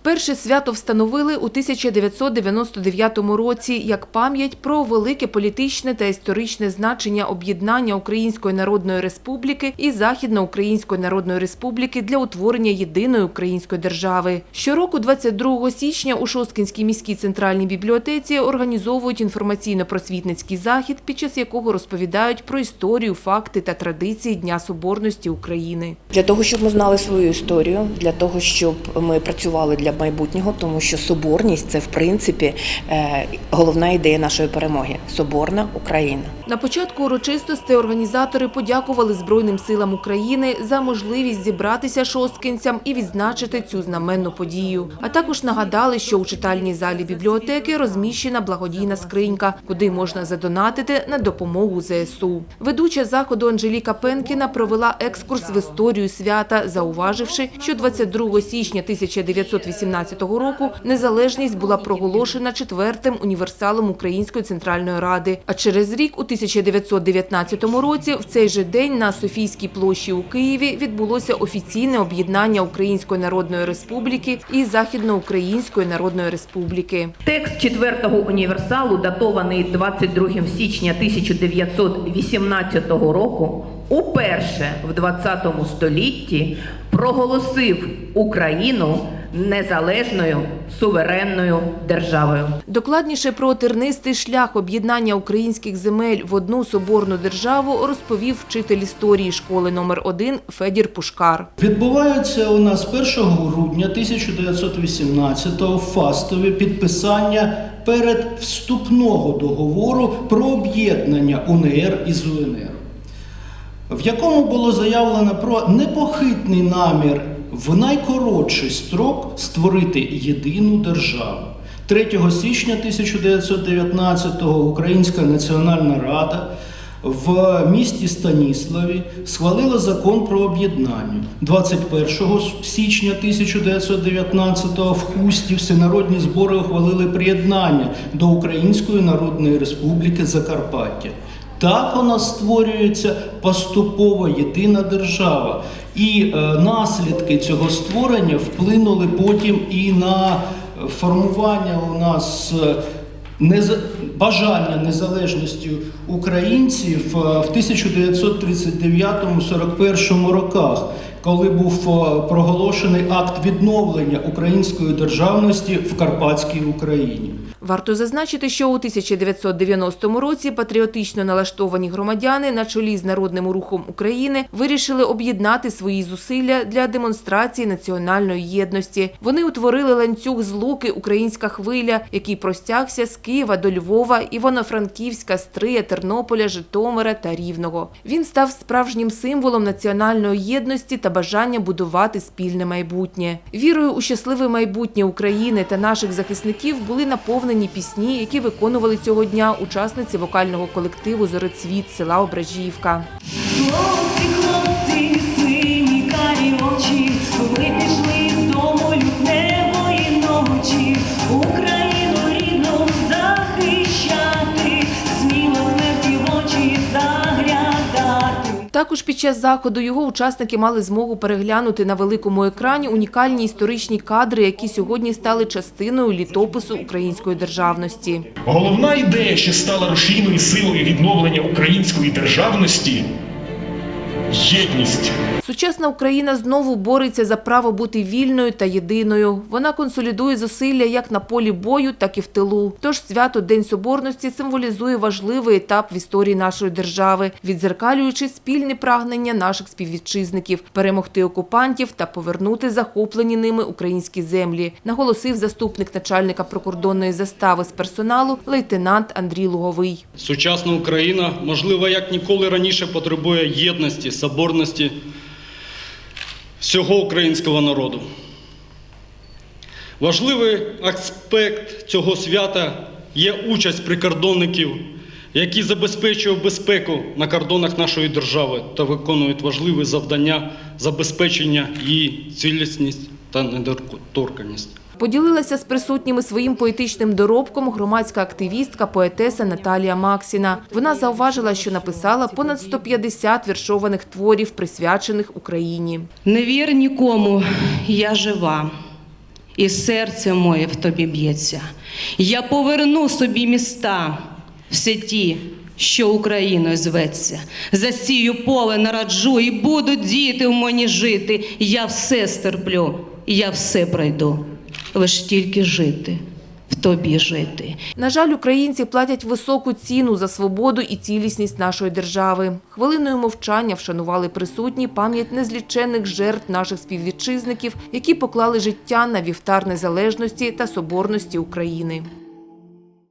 Вперше свято встановили у 1999 році як пам'ять про велике політичне та історичне значення об'єднання Української Народної Республіки і Західноукраїнської Народної Республіки для утворення єдиної української держави. Щороку, 22 січня, у Шосткинській міській центральній бібліотеці організовують інформаційно-просвітницький захід, під час якого розповідають про історію, факти та традиції Дня Соборності України. Для того, щоб ми знали свою історію, для того, щоб ми працювали для майбутнього, тому що соборність це в принципі е, головна ідея нашої перемоги соборна Україна. На початку урочистостей організатори подякували Збройним силам України за можливість зібратися шосткинцям і відзначити цю знаменну подію. А також нагадали, що у читальній залі бібліотеки розміщена благодійна скринька, куди можна задонатити на допомогу ЗСУ. Ведуча заходу Анжеліка Пенкіна провела екскурс в історію свята, зауваживши, що 22 січня 1918 року незалежність була проголошена четвертим універсалом Української центральної ради. А через рік, у 1919 році, в цей же день на Софійській площі у Києві відбулося офіційне об'єднання Української Народної Республіки і Західноукраїнської Народної Республіки. Текст четвертого універсалу, датований 22 січня 1918 року, уперше в 20 столітті проголосив Україну незалежною суверенною державою. Докладніше про тернистий шлях об'єднання українських земель в одну соборну державу розповів вчитель історії школи номер 1 Федір Пушкар. Відбувається у нас 1 грудня 1918-го в Фастові підписання передвступного договору про об'єднання УНР із УНР, в якому було заявлено про непохитний намір в найкоротший строк створити єдину державу. 3 січня 1919-го Українська Національна Рада в місті Станіславі схвалила закон про об'єднання. 21 січня 1919-го в Хусті всенародні збори ухвалили приєднання до Української Народної Республіки Закарпаття. Так нас створюється поступово єдина держава. І е, наслідки цього створення вплинули потім і на формування у нас е, неза- бажання незалежності українців е, в 1939-41 роках, коли був е, проголошений акт відновлення української державності в Карпатській Україні. Варто зазначити, що у 1990 році патріотично налаштовані громадяни на чолі з Народним рухом України вирішили об'єднати свої зусилля для демонстрації національної єдності. Вони утворили ланцюг з Луки Українська хвиля, який простягся з Києва до Львова, Івано-Франківська, Стрия, Тернополя, Житомира та Рівного. Він став справжнім символом національної єдності та бажання будувати спільне майбутнє. Вірою у щасливе майбутнє України та наших захисників були наповнені пісні, які виконували цього дня учасниці вокального колективу Зорецвіт села Ображівка. Також під час заходу його учасники мали змогу переглянути на великому екрані унікальні історичні кадри, які сьогодні стали частиною літопису української державності. Головна ідея, що стала рушійною силою відновлення української державності єдність. Сучасна Україна знову бореться за право бути вільною та єдиною. Вона консолідує зусилля як на полі бою, так і в тилу. Тож свято День Соборності символізує важливий етап в історії нашої держави, відзеркалюючи спільне прагнення наших співвітчизників перемогти окупантів та повернути захоплені ними українські землі, наголосив заступник начальника прикордонної застави з персоналу лейтенант Андрій Луговий. Сучасна Україна, можливо, як ніколи раніше потребує єдності, соборності всього українського народу. Важливий аспект цього свята є участь прикордонників, які забезпечують безпеку на кордонах нашої держави та виконують важливі завдання забезпечення її цілісність та недоторканність. Поділилася з присутніми своїм поетичним доробком громадська активістка, поетеса Наталія Максіна. Вона зауважила, що написала понад 150 віршованих творів, присвячених Україні. Не вір нікому, я жива. і серце моє в тобі б'ється. Я поверну собі міста, все ті, що Україною зветься. Засію поле нараджу, і будуть діти в мені жити. Я все стерплю, я все пройду. Лиш тільки жити, в тобі жити. На жаль, українці платять високу ціну за свободу і цілісність нашої держави. Хвилиною мовчання вшанували присутні пам'ять незліченних жертв наших співвітчизників, які поклали життя на вівтар незалежності та соборності України.